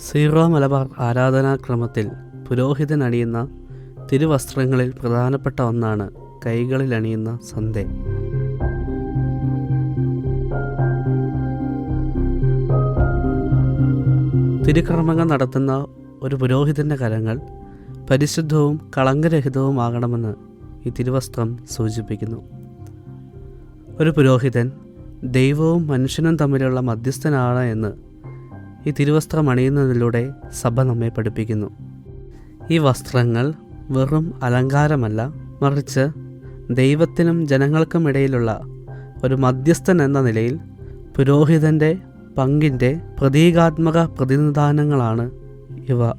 Zero Malabar ആരാധനാക്രമത്തിൽ പുരോഹിതൻ അണിയുന്ന തിരുവസ്ത്രങ്ങളിൽ പ്രധാനപ്പെട്ട ഒന്നാണ് കൈകളിൽ അണിയുന്ന സന്ധ്യ. തിരുക്കർമ്മങ്ങൾ നടത്തുന്ന ഒരു പുരോഹിതന്റെ കരങ്ങൾ പരിശുദ്ധവും കളങ്കരഹിതവുമാകണമെന്ന് ഈ തിരുവസ്ത്രം സൂചിപ്പിക്കുന്നു. ഒരു പുരോഹിതൻ ദൈവവും മനുഷ്യനും തമ്മിലുള്ള മധ്യസ്ഥനാണ് എന്ന് ഈ തിരുവസ്ത്രം അണിയുന്നതിലൂടെ സഭ നമ്മെ പഠിപ്പിക്കുന്നു. ഈ വസ്ത്രങ്ങൾ വെറും അലങ്കാരമല്ല മറിച്ച് ദൈവത്തിനും ജനങ്ങൾക്കും ഇടയിലുള്ള ഒരു മധ്യസ്ഥൻ എന്ന നിലയിൽ പുരോഹിതന്റെ പങ്കിന്റെ പ്രതീകാത്മക പ്രതിനിധാനങ്ങളാണ് ഇവ.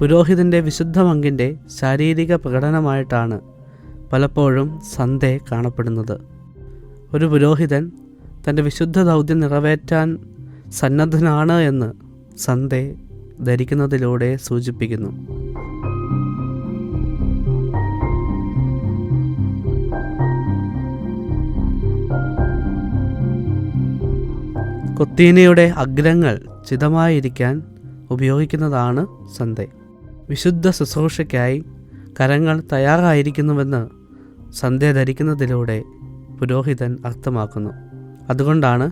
പുരോഹിതന്റെ വിശുദ്ധ പങ്കിന്റെ ശാരീരിക പ്രകടനമായിട്ടാണ് പലപ്പോഴും സന്ധ്യ കാണപ്പെടുന്നത്. ഒരു പുരോഹിതൻ തന്റെ വിശുദ്ധ ദൗത്യം നിറവേറ്റാൻ സന്നദ്ധനാണ് എന്ന് സന്ധ്യ ധരിക്കുന്നതിലൂടെ സൂചിപ്പിക്കുന്നു. കൊത്തീനയുടെ അഗ്രങ്ങൾ ചിതമായിരിക്കാൻ ഉപയോഗിക്കുന്നതാണ് സന്ധ്യ വിശുദ്ധ ശുശ്രൂഷയ്ക്കായി കരങ്ങൾ തയ്യാറായിരിക്കുന്നുവെന്ന് സന്ധ്യ ധരിക്കുന്നതിലൂടെ പുരോഹിതൻ അർത്ഥമാക്കുന്നു. അതുകൊണ്ടാണ്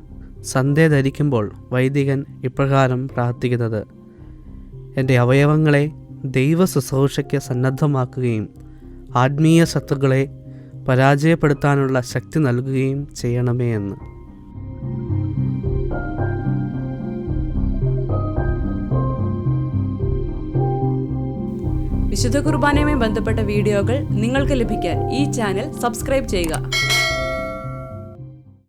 സന്ധ്യ ധരിക്കുമ്പോൾ വൈദികൻ ഇപ്രകാരം പ്രാർത്ഥിക്കുന്നത്. എന്റെ അവയവങ്ങളെ ദൈവ ശുശ്രൂഷയ്ക്ക് സന്നദ്ധമാക്കുകയും ആത്മീയ ശത്രുക്കളെ പരാജയപ്പെടുത്താനുള്ള ശക്തി നൽകുകയും ചെയ്യണമേ എന്ന്. വിശുദ്ധ കുർബാനയുമായി ബന്ധപ്പെട്ട വീഡിയോകൾ നിങ്ങൾക്ക് ലഭിക്കാൻ ഈ ചാനൽ സബ്സ്ക്രൈബ് ചെയ്യുക.